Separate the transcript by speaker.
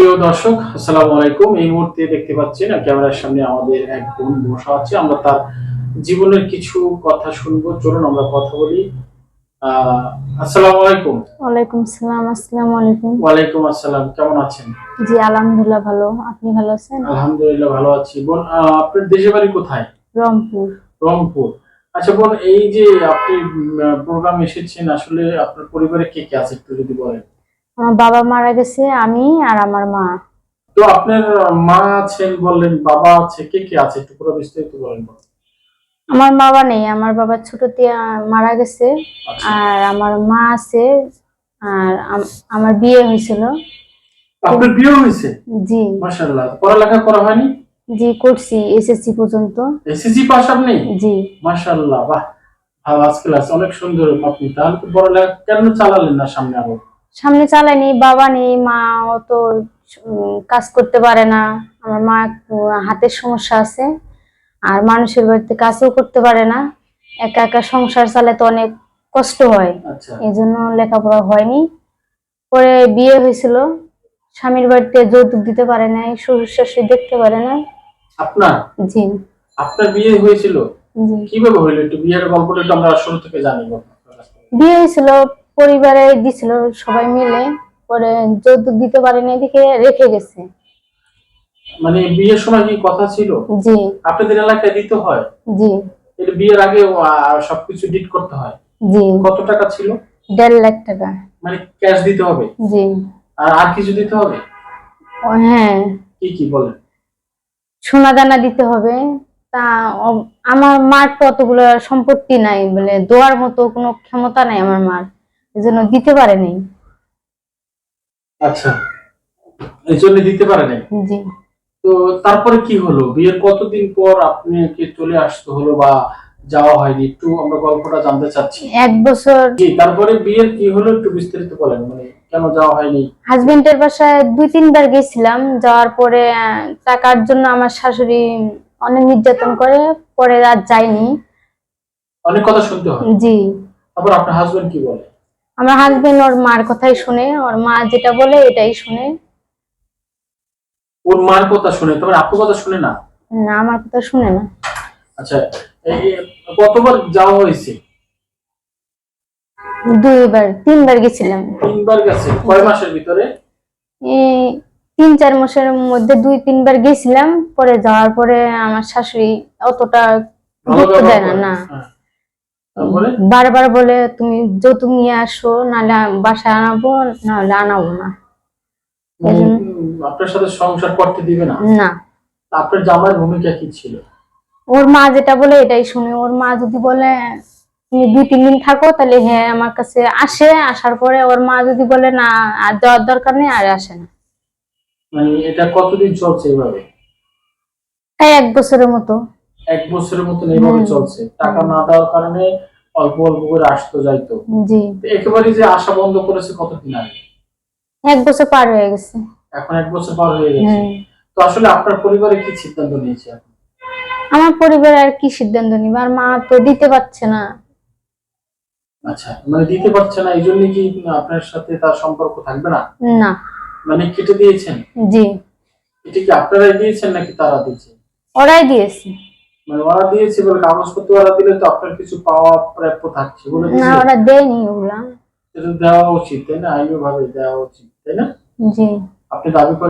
Speaker 1: প্রিয় দর্শক আসসালামু আলাইকুম। এই মুহূর্তে দেখতে পাচ্ছেন ক্যামেরার সামনে আমাদের এক বোন বসা আছে। আমরা তার জীবনের কিছু কথা শুনব। চলুন আমরা কথা বলি। আসসালামু আলাইকুম।
Speaker 2: ওয়ালাইকুম সালাম আসসালামু আলাইকুম।
Speaker 1: ওয়ালাইকুম আসসালাম কেমন আছেন?
Speaker 2: জি আলহামদুলিল্লাহ ভালো। আপনি ভালো আছেন?
Speaker 1: আলহামদুলিল্লাহ ভালো আছি। বোন আপনার দেশের বাড়ি কোথায়?
Speaker 2: রংপুর।
Speaker 1: রংপুর। আচ্ছা বোন এই যে আপনি প্রোগ্রাম এসেছেন আসলে আপনার পরিবারে কে কে আছে একটু যদি বলেন।
Speaker 2: আমার বাবা মারা গেছে আমি আর আমার মা।
Speaker 1: তো আপনার মা আছেন বললেন বাবা আছে কে কে আছে? একটু পুরো বিস্তারিত বলেন
Speaker 2: আমার বাবা নেই আমার বাবা ছোটতে মারা গেছে
Speaker 1: আচ্ছা।
Speaker 2: আর আমার মা আছে আর আমার বিয়ে হয়েছিল।
Speaker 1: আপনার বিয়ে হয়েছে?
Speaker 2: জি।
Speaker 1: মাশাআল্লাহ পড়ালেখা করা হয়নি?
Speaker 2: জি করছি এসএসসি পর্যন্ত।
Speaker 1: এসএসসি পাস আপনি
Speaker 2: জি।
Speaker 1: মাশাআল্লাহ বাহ। ভালো আজকাল আছে অনেক সুন্দর আপনি। তাহলে পড়ালেখা কেন চালালেন না সামনে আরও?
Speaker 2: সামনে চালাইনি বাবা নেই মা অত কাজ করতে পারে না। আমার মা হাতের সমস্যা আছে আর মানুষের বাড়িতে কাজও করতে পারে না। একা একা সংসার চালাতে অনেক কষ্ট হয়।
Speaker 1: আচ্ছা।
Speaker 2: এই জন্য লেখাপড়া হয়নি। পরে বিয়ে হয়েছিল। স্বামীর বাড়িতে যৌতুক দিতে পারে না শ্বশুর শাশুড়ি দেখতে পারে না।
Speaker 1: আপনার?
Speaker 2: জি।
Speaker 1: আপনার বিয়ে হয়েছিল? কীভাবে একটু বিয়ের গল্পটা আমরা শুরু থেকে জানি।
Speaker 2: বিয়ে হয়েছিল পরিবারে দিছিল সবাই মিলে পরে যৌতুক দিতে পারে নাই দেখে রেখে গেছে।
Speaker 1: মানে বিয়ের সময় কি কথা ছিল?
Speaker 2: জি।
Speaker 1: আপনাদের এলাকায় দিতে হয়?
Speaker 2: জি।
Speaker 1: এটা বিয়ের আগে সবকিছু ডিট করতে হয়?
Speaker 2: জি।
Speaker 1: কত টাকা ছিল?
Speaker 2: দেড় লাখ টাকা।
Speaker 1: মানে ক্যাশ দিতে হবে?
Speaker 2: জি।
Speaker 1: আর আর কিছু দিতে হবে?
Speaker 2: ও হ্যাঁ।
Speaker 1: কি কি বলেন?
Speaker 2: সোনা দানা দিতে হবে। তা আমার মার তো অতগুলো সম্পত্তি নাই মানে দোয়ার মতো কোনো ক্ষমতা নাই আমার মার। এই জন্য দিতে পারে নাই
Speaker 1: আচ্ছা এই জন্য দিতে পারে নাই
Speaker 2: জি।
Speaker 1: তো তারপরে কি হলো? বিয়ের কতদিন পর আপনি কি চলে আসতে হলো বা যাওয়া হয়নি? একটু আমরা গল্পটা জানতে চাচ্ছি।
Speaker 2: এক বছর।
Speaker 1: জি তারপরে বিয়ের কি হলো একটু বিস্তারিত বলেন মানে কেন যাওয়া হয়নি?
Speaker 2: হাজবেন্ডের বাসায় দুই তিনবার গেছিলাম যাওয়ার পরে টাকার জন্য আমার শাশুড়ি অনেক নির্যাতন করে পরে আর যাইনি
Speaker 1: অনেক কথা শুনতে হয়।
Speaker 2: জি।
Speaker 1: তারপর আপনার হাজবেন্ড কি বলে?
Speaker 2: আমার হাজবেন্ড ওর মার কথাই শুনে ওর মা যেটা বলে এটাই শুনে।
Speaker 1: ওর মার কথা শুনে তারপর আপনার কথা শুনে না?
Speaker 2: না আমার কথা শুনে না।
Speaker 1: আচ্ছা এই কতবার যাওয়া হয়েছে?
Speaker 2: দুইবার তিনবার গেছিলাম।
Speaker 1: তিনবার গেছে কয় মাসের ভিতরে?
Speaker 2: এই তিন চার মাসের মধ্যে দুই তিনবার গেছিলাম পরে যাওয়ার পরে আমার শাশুড়ি অতটা গুরুত্ব দেয় না না।
Speaker 1: হ্যাঁ।
Speaker 2: বারবার বলে তুমি যৌতুক নিয়ে আসো নাহলে বাসায় আনাবো নাহলে আনাবো না।
Speaker 1: আপনার সাথে সংসার করতে দিবে না?
Speaker 2: না।
Speaker 1: আপনার জামার ভূমিকা কি ছিল?
Speaker 2: ওর মা যেটা বলে এটাই শুনে। ওর মা যদি বলে তুমি দুই তিন দিন থাকো তাহলে হ্যাঁ আমার কাছে আসে। আসার পরে ওর মা যদি বলে না আর যাওয়ার দরকার নেই আর আসে না।
Speaker 1: মানে এটা কতদিন চলছে এভাবে?
Speaker 2: এক বছরের মতো।
Speaker 1: এক বছরের মতন এইভাবে চলছে। টাকা না দেওয়ার কারণে অল্প অল্প করে আসতো যাইতো।
Speaker 2: জি।
Speaker 1: একেবারে যে আশা বন্ধ করেছে কতদিন আগে?
Speaker 2: এক বছর পার হয়ে গেছে।
Speaker 1: এখন এক বছর পার হয়ে গেছে। তো আসলে আপনার পরিবারে কি সিদ্ধান্ত নিয়েছে
Speaker 2: আমার পরিবার আর কি সিদ্ধান্ত নিবে? আর মা তো দিতে পারছে না।
Speaker 1: আচ্ছা মানে দিতে পারছে না এই জন্য কি আপনার সাথে তার সম্পর্ক থাকবে না?
Speaker 2: না।
Speaker 1: মানে কেটে দিয়েছেন?
Speaker 2: জি।
Speaker 1: এটা কি আপনারাই দিয়েছেন নাকি তারা দিয়েছে?
Speaker 2: ওরাই দিয়েছে।
Speaker 1: মানে ওরা দিয়েছে বলে কাগজপত্র ওরা দিলে তো আপনার কিছু পাওয়া প্রাপ্য থাকছে বলে
Speaker 2: না ওরা দেয়নি ওগুলা।
Speaker 1: এটা দেওয়া উচিত তাই না? আইনি ভাবে দেওয়া উচিত তাই না?
Speaker 2: জি।
Speaker 1: আপনি দাবি